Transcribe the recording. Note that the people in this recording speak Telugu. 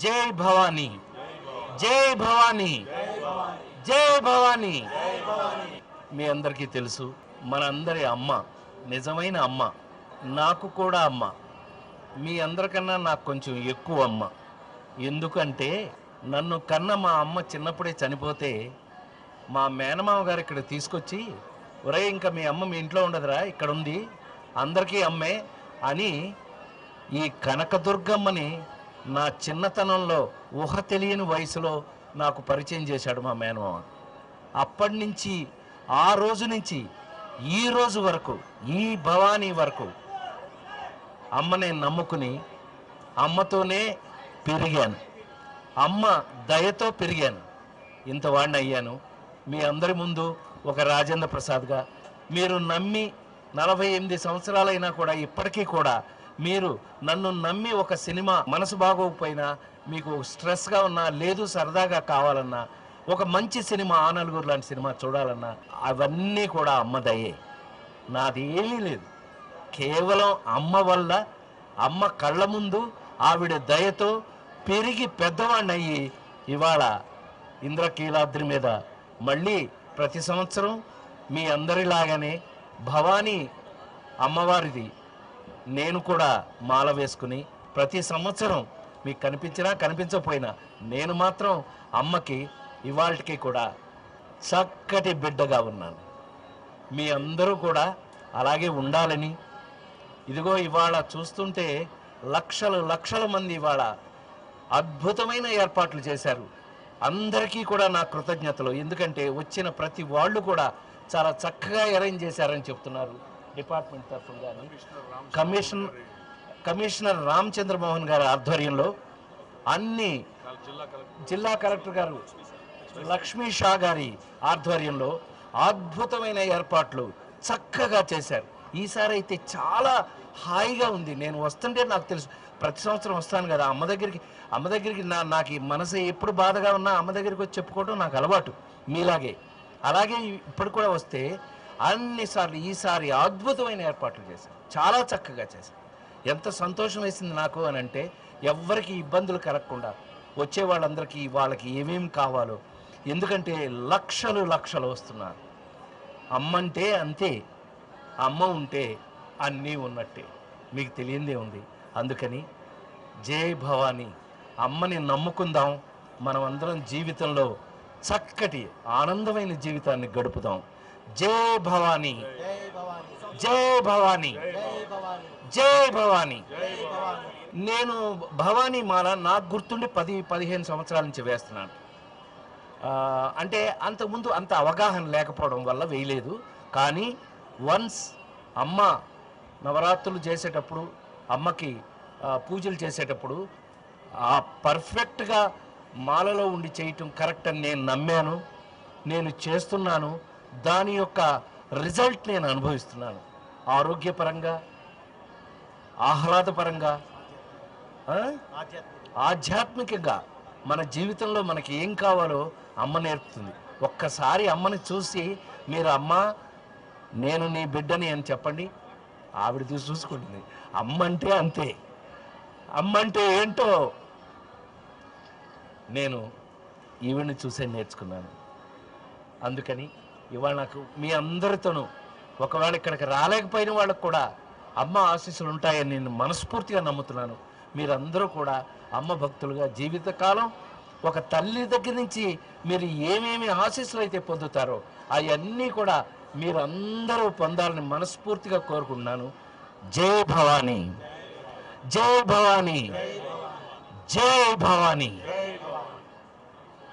జై భవానీ. జై భవానీ. జై భవానీ. మీ అందరికీ తెలుసు మనందరి అమ్మ నిజమైన అమ్మ నాకు కూడా అమ్మ. మీ అందరికన్నా నాకు కొంచెం ఎక్కువ అమ్మ. ఎందుకంటే నన్ను కన్న మా అమ్మ చిన్నప్పుడే చనిపోతే మా మేనమామ గారు ఇక్కడ తీసుకొచ్చి ఒరే ఇంకా మీ అమ్మ మీ ఇంట్లో ఉండదురా ఇక్కడ ఉంది అందరికీ అమ్మే అని ఈ కనకదుర్గమ్మని నా చిన్నతనంలో ఊహ తెలియని వయసులో నాకు పరిచయం చేశాడు మా మేనమామ. అప్పటి నుంచి ఆ రోజు నుంచి ఈ రోజు వరకు ఈ భవానీ వరకు అమ్మని నమ్ముకుని అమ్మతోనే పెరిగాను. అమ్మ దయతో పెరిగాను. ఇంత వాడిని అయ్యాను. మీ అందరి ముందు ఒక రాజేంద్ర ప్రసాద్గా మీరు నమ్మి నలభై ఎనిమిది సంవత్సరాలైనా కూడా ఇప్పటికీ కూడా మీరు నన్ను నమ్మి ఒక సినిమా మనసు బాగోకపోయినా మీకు స్ట్రెస్గా ఉన్నా లేదు సరదాగా కావాలన్నా ఒక మంచి సినిమా ఆ నలుగురు లాంటి సినిమా చూడాలన్నా అవన్నీ కూడా అమ్మదయ్యే నాది ఏమీ లేదు. కేవలం అమ్మ వల్ల అమ్మ కళ్ళ ముందు ఆవిడ దయతో పెరిగి పెద్దవాడిని అయ్యి ఇవాళ ఇంద్రకీలాద్రి మీద. మళ్ళీ ప్రతి సంవత్సరం మీ అందరిలాగానే భవానీ అమ్మవారిది. నేను కూడా మాల వేసుకుని ప్రతి సంవత్సరం మీకు కనిపించినా కనిపించకపోయినా నేను మాత్రం అమ్మకి ఇవాళకి కూడా చక్కటి బిడ్డగా ఉన్నాను. మీ అందరూ కూడా అలాగే ఉండాలని. ఇదిగో ఇవాళ చూస్తుంటే లక్షలు లక్షల మంది ఇవాళ అద్భుతమైన ఏర్పాట్లు చేశారు. అందరికీ కూడా నా కృతజ్ఞతలు. ఎందుకంటే వచ్చిన ప్రతి వాళ్ళు కూడా చాలా చక్కగా అరేంజ్ చేశారని చెప్తున్నారు. డిపార్ట్మెంట్ తరఫున కానీ కమిషన్ కమిషనర్ రామచంద్ర మోహన్ గారి ఆధ్వర్యంలో అన్ని జిల్లా కలెక్టర్ గారు లక్ష్మీ షా గారి ఆధ్వర్యంలో అద్భుతమైన ఏర్పాట్లు చక్కగా చేశారు. ఈసారి అయితే చాలా హాయిగా ఉంది. నేను వస్తుంటే నాకు తెలుసు ప్రతి సంవత్సరం వస్తాను కదా. అమ్మ దగ్గరికి అమ్మ దగ్గరికి నా నాకు ఈ మనసు ఎప్పుడు బాధగా ఉన్నా అమ్మ దగ్గరికి వచ్చి చెప్పుకోవడం నాకు అలవాటు. మీలాగే. అలాగే ఇప్పుడు కూడా వస్తే అన్నిసార్లు ఈసారి అద్భుతమైన ఏర్పాట్లు చేశారు. చాలా చక్కగా చేశారు. ఎంత సంతోషం వేసింది నాకు అని అంటే ఎవ్వరికి ఇబ్బందులు కలగకుండా వచ్చే వాళ్ళందరికీ వాళ్ళకి ఏమేమి కావాలో ఎందుకంటే లక్షలు లక్షలు వస్తున్నారు. అమ్మంటే అంతే అమ్మ ఉంటే అన్నీ ఉన్నట్టే. మీకు తెలియందే ఉంది. అందుకని జై భవానీ అమ్మని నమ్ముకుందాం. మనం అందరం జీవితంలో చక్కటి ఆనందమైన జీవితాన్ని గడుపుదాం. జై భవానీ. జై భవానీ. జై భవానీ. నేను భవానీ మాల నాకు గుర్తుండి పది పదిహేను సంవత్సరాల నుంచి వేస్తున్నాను. అంటే అంతకుముందు అంత అవగాహన లేకపోవడం వల్ల వేయలేదు. కానీ వన్స్ అమ్మ నవరాత్రులు చేసేటప్పుడు అమ్మకి పూజలు చేసేటప్పుడు ఆ పర్ఫెక్ట్గా మాలలో ఉండి చేయటం కరెక్ట్ అని నేను నమ్మాను. నేను చేస్తున్నాను. దాని యొక్క రిజల్ట్ నేను అనుభవిస్తున్నాను. ఆరోగ్యపరంగా ఆహ్లాదపరంగా ఆధ్యాత్మికంగా మన జీవితంలో మనకి ఏం కావాలో అమ్మ నేర్పుతుంది. ఒక్కసారి అమ్మని చూసి మీరు అమ్మ నేను నీ బిడ్డని అని చెప్పండి. ఆవిడ చూసి చూసుకుంటుంది. అమ్మ అంటే అంతే. అమ్మ అంటే ఏంటో నేను ఈవిడ్ని చూసే నేర్చుకున్నాను. అందుకని ఇవాళ నాకు మీ అందరితోనూ ఒకవేళ ఇక్కడికి రాలేకపోయిన వాళ్ళకు కూడా అమ్మ ఆశీస్సులు ఉంటాయని నేను మనస్ఫూర్తిగా నమ్ముతున్నాను. మీరందరూ కూడా అమ్మ భక్తులుగా జీవితకాలం ఒక తల్లి దగ్గర నుంచి మీరు ఏమేమి ఆశీస్సులు అయితే పొందుతారో అవన్నీ కూడా మీరందరూ పొందాలని మనస్ఫూర్తిగా కోరుకుంటున్నాను. జై భవానీ. జై భవానీ. జై భవానీ.